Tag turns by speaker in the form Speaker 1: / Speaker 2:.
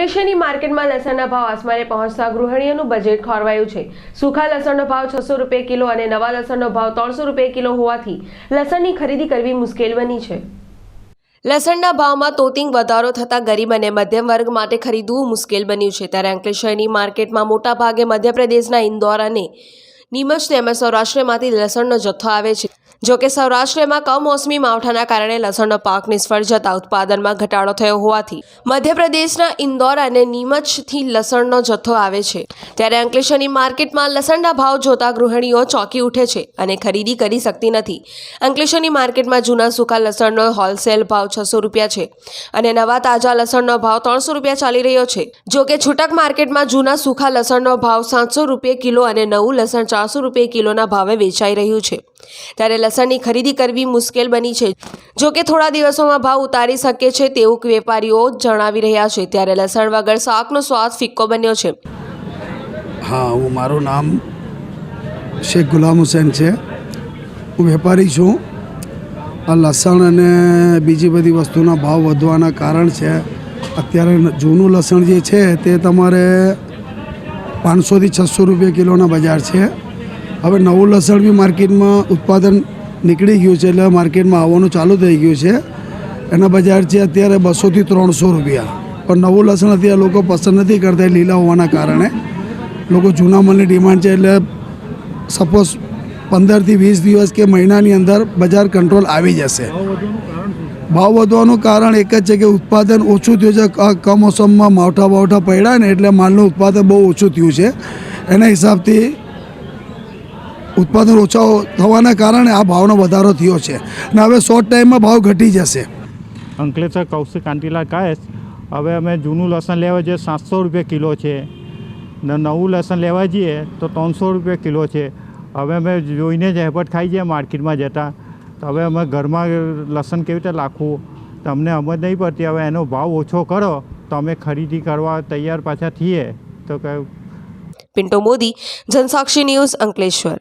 Speaker 1: અંકલેશ્વરની માર્કેટમાં લસણના ભાવ આસમાને પહોંચતા ગૃહિણીઓનું બજેટ ખોરવાયું છે. સૂખા લસણનો ભાવ છસો રૂપિયા કિલો અને નવા લસણનો ભાવ ત્રણસો રૂપિયા કિલો હોવાથી લસણની ખરીદી કરવી મુશ્કેલ બની છે. લસણના ભાવમાં તોતિંગ વધારો થતાં ગરીબ અને મધ્યમ વર્ગ માટે ખરીદવું મુશ્કેલ બન્યું છે. ત્યારે અંકલેશ્વરની માર્કેટમાં મોટાભાગે મધ્યપ્રદેશના ઇન્દોર અને નીમચ તેમજ સૌરાષ્ટ્રમાંથી લસણનો જથ્થો આવે છે. જો કે સૌરાષ્ટ્રમાં કમોસમી માવઠાના કારણે લસણનો પાક નિષ્ફળ જતા ઉત્પાદનમાં ઘટાડો થયો હોવાથી મધ્યપ્રદેશના ઇન્દોર અને નીમચથી લસણનો જથ્થો આવે છે. ત્યારે અંકલેશ્વરની માર્કેટમાં લસણના ભાવ જોતા ગૃહિણીઓ ચોંકી ઉઠે છે અને ખરીદી કરી શકતી નથી. અંકલેશ્વરની માર્કેટમાં જૂના સૂકા લસણનો હોલસેલ ભાવ છસો રૂપિયા છે અને નવા તાજા લસણનો ભાવ ત્રણસો રૂપિયા ચાલી રહ્યો છે. જો કે છૂટક માર્કેટમાં જૂના સૂકા લસણનો ભાવ સાતસો રૂપિયા કિલો અને નવું લસણ ચારસો રૂપિયા કિલોના ભાવે વેચાઈ રહ્યું છે. ત્યારે લસણની ખરીદી કરવી મુશ્કેલ બની છે. જો કે થોડા દિવસોમાં ભાવ ઉતારી શકે છે તેવું વેપારીઓ જણાવી રહ્યા છે. ત્યારે લસણ વગર શાકનો સ્વાદ ફિક્કો બન્યો છે.
Speaker 2: હા, હું મારું નામ શેખ ગુલામ હુસેન છે. હું વેપારી છું. આ લસણ અને બીજી બધી વસ્તુના ભાવ વધવાના કારણ છે. અત્યારે જૂનું લસણ જે છે તે તમારે પાંચસોથી છસો રૂપિયા કિલોના બજાર છે. હવે નવું લસણ બી માર્કેટમાં ઉત્પાદન નીકળી ગયું છે એટલે માર્કેટમાં આવવાનું ચાલુ થઈ ગયું છે. એના બજાર છે અત્યારે બસોથી ત્રણસો રૂપિયા. પણ નવું લસણ અત્યારે લોકો પસંદ નથી કરતા લીલા હોવાના કારણે. લોકો જૂના માલની ડિમાન્ડ છે એટલે સપોઝ પંદરથી વીસ દિવસ કે મહિનાની અંદર બજાર કંટ્રોલ આવી જશે. ભાવ વધવાનું કારણ એક જ છે કે ઉત્પાદન ઓછું થયું છે. કમોસમમાં માવઠા બાવઠા પડ્યા ને એટલે માલનું ઉત્પાદન બહુ ઓછું થયું છે. એના હિસાબથી ઉત્પાદન ઓછા થવાના કારણે આ ભાવનો વધારો થયો છે અને હવે શોર્ટ ટાઈમમાં ભાવ ઘટી જશે.
Speaker 3: અંકલેશ્વર કૌશિક કાંતિલાલ કાયસ હવે અમે જૂનું લસણ લેવા જઈએ સાતસો રૂપિયા કિલો છે. ને નવું લસણ લેવા જઈએ તો ત્રણસો રૂપિયા કિલો છે. હવે અમે જોઈને જ હેપટ ખાઈ જઈએ માર્કેટમાં જતાં. તો હવે અમે ઘરમાં લસણ કેવી રીતે રાખવું તમને સમજ નહીં પડતી. હવે એનો ભાવ ઓછો કરો. તો અમે ખરીદી કરવા તૈયાર પાછા થઈએ. તો કહ્યું
Speaker 1: પિન્ટો મોદી જનસાક્ષી ન્યૂઝ અંકલેશ્વર.